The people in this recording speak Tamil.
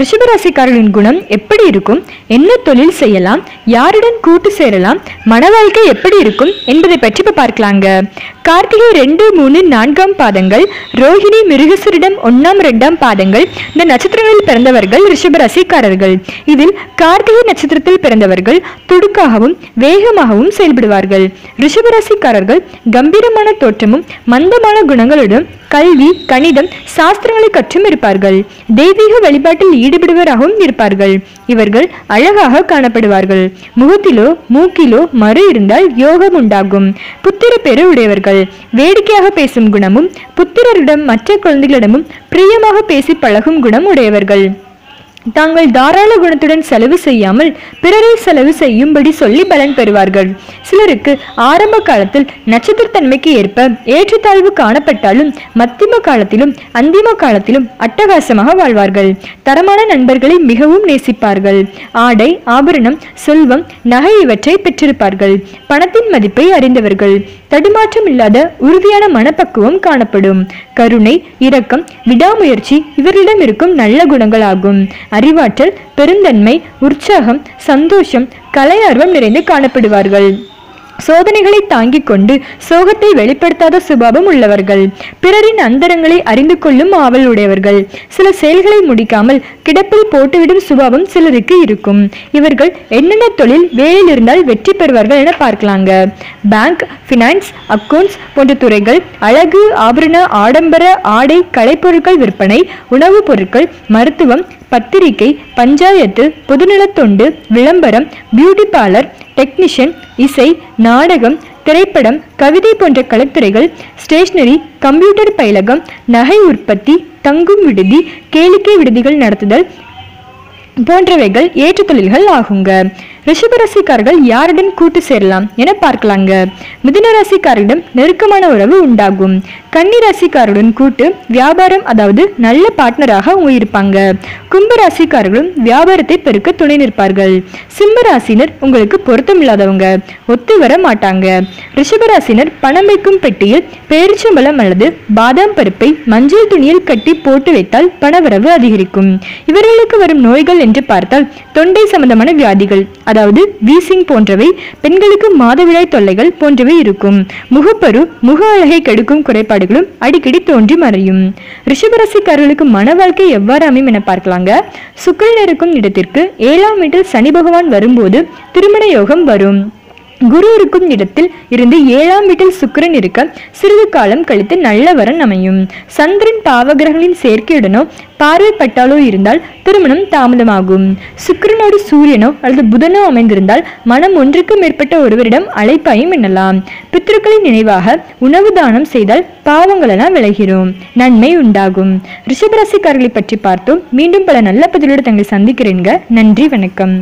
ரிஷபராசிக்காரர்களின் குணம் எப்படி இருக்கும்? என்ன தொழில் செய்யலாம்? யாருடன் கூட்டு சேரலாம்? மன வாழ்க்கை எப்படி இருக்கும்? என்பதை பற்றி இப்போ பார்க்கலாங்க. கார்த்திகை ரெண்டு மூணு நான்காம் பாதங்கள் ரோஹிணி மிருகசரிடம் ஒன்றாம் ரெண்டாம் பாதங்கள் இந்த நட்சத்திரங்களில் பிறந்தவர்கள் ரிஷபராசிக்காரர்கள். இதில் கார்த்திகை நட்சத்திரத்தில் பிறந்தவர்கள் துடுக்காகவும் வேகமாகவும் செயல்படுவார்கள். ரிஷபராசிக்காரர்கள் கம்பீரமான தோற்றமும் மந்தமான குணங்களுடன் கல்வி கணிதம் சாஸ்திரங்களை கற்றும் இருப்பார்கள். தெய்வீக வழிபாட்டில் ஈடுபடுவராகவும் இருப்பார்கள். இவர்கள் அழகாக காணப்படுவார்கள். முகத்திலோ மூக்கிலோ மறு இருந்தால் யோகம் உண்டாகும். புத்திர பெரு உடையவர்கள். வேடிக்கையாக பேசும் குணமும் புத்திரரிடம் மற்ற குழந்தைகளிடமும் பிரியமாக பேசி பழகும் குணம் உடையவர்கள். தாங்கள் தாராள குணத்துடன் செலவு செய்யாமல் பிறரை செலவு செய்யும்படி சொல்லி பலன் பெறுவார்கள். சிலருக்கு ஆரம்ப காலத்தில் நட்சத்திரத்தன்மைக்கு ஏற்ப ஏற்றத்தாழ்வு காணப்பட்டாலும் மத்திம காலத்திலும் அந்திம காலத்திலும் அட்டகாசமாக வாழ்வார்கள். தரமான நண்பர்களை மிகவும் நேசிப்பார்கள். ஆடை ஆபரணம் செல்வம் நகை இவற்றை பெற்றிருப்பார்கள். பணத்தின் மதிப்பை அறிந்தவர்கள். தடுமாற்றம் இல்லாத உறுதியான மனப்பக்குவம் காணப்படும். கருணை இரக்கம் விடாமுயற்சி இவரிடம் இருக்கும் நல்ல குணங்களாகும். அறிவாற்றல் பெருந்தன்மை உற்சாகம் சந்தோஷம் கலையார்வம் நிறைந்து காணப்படுவார்கள். சோதனைகளை தாங்கிக் கொண்டு சோகத்தை வெளிப்படுத்தாத சுபாவம் உள்ளவர்கள். பிறரின் அந்தரங்களை அறிந்து கொள்ளும் ஆவல் உடையவர்கள். சில செயல்களை முடிக்காமல் கிடப்பில் போட்டுவிடும் சுபாவம் சிலருக்கு இருக்கும். இவர்கள் என்னென்ன தொழில் வேலையில் இருந்தால் வெற்றி பெறுவார்கள் என பார்க்கலாங்க. பேங்க் ஃபினான்ஸ் அக்கவுண்ட்ஸ் போன்ற துறைகள் அழகு ஆபரண ஆடம்பர ஆடை கலைப்பொருட்கள் விற்பனை உணவுப் பொருட்கள் மருத்துவம் பத்திரிகை பஞ்சாயத்து பொதுநலத் தொண்டு விளம்பரம் பியூட்டி பார்லர் டெக்னீஷியன் இசை நாடகம் திரைப்படம் கவிதை போன்ற கலைத்துறைகள் ஸ்டேஷனரி கம்ப்யூட்டர் பயிலகம் நகை உற்பத்தி தங்கும் விடுதி கேளிக்கை விடுதிகள் நடத்துதல் போன்றவைகள் ஏற்றுத்தொழில்கள் தொழில்கள் ஆகுங்க. ரிஷபராசிக்காரர்கள் யாருடன் கூட்டு சேரலாம் என பார்க்கலாங்க. மிதுன ராசிக்காரரிடம் நெருக்கமான உறவு உண்டாகும். கன்னி ராசிக்காரருடன் கூட்டு வியாபாரம் அதாவது நல்ல பார்ட்னராக அவங்க இருப்பாங்க கும்ப ராசிக்காரர்களும் வியாபாரத்தை பெருக்க துணை நிற்பார்கள். சிம்ம ராசினர் உங்களுக்கு பொருத்தமில்லாதவங்க. ஒத்து வர மாட்டாங்க. ரிஷபராசினர் பணம் வைக்கும் பெட்டியில் பேரிச்சம்பழம் அல்லது பாதாம் பருப்பை மஞ்சள் துணியில் கட்டி போட்டு வைத்தால் பணவரவு அதிகரிக்கும். இவர்களுக்கு வரும் நோய்கள் என்று பார்த்தால் தொண்டை சம்பந்தமான வியாதிகள் அதாவது வீசிங் போன்றவை பெண்களுக்கு மாதவிடாய் தொல்லைகள் போன்றவை இருக்கும். முகப்பரு முக அழகை கெடுக்கும் குறைபாடுகளும் அடிக்கடி தோன்றி மறையும். ரிஷபராசிக்காரர்களுக்கு மன வாழ்க்கை எவ்வாறு அமையும் என பார்க்கலாங்க. சுக்கரன் இருக்கும் இடத்திற்கு ஏழாம் வீட்டில் சனி பகவான் வரும்போது திருமண யோகம் வரும். குரு இருக்கும் இடத்தில் இருந்து ஏழாம் வீட்டில் சுக்கிரன் இருக்க சிறிது காலம் கழித்து நல்ல வரன் அமையும். சந்திரன் பாவகிரகங்களின் சேர்க்கையுடனோ பார்வைப்பட்டாலோ இருந்தால் திருமணம் தாமதமாகும். சுக்கிரனோடு சூரியனோ அல்லது புதனோ அமைந்திருந்தால் மனம் ஒன்றுக்கு மேற்பட்ட ஒருவரிடம் அழைப்பாயும் எண்ணலாம். பித்திருக்களின் நினைவாக உணவு தானம் செய்தால் பாவங்களெல்லாம் விளைகிறோம் நன்மை உண்டாகும். ரிஷபராசிக்காரர்களை பற்றி பார்த்தோம். மீண்டும் பல நல்ல பதிலோடு தங்களை சந்திக்கிறேங்க நன்றி வணக்கம்.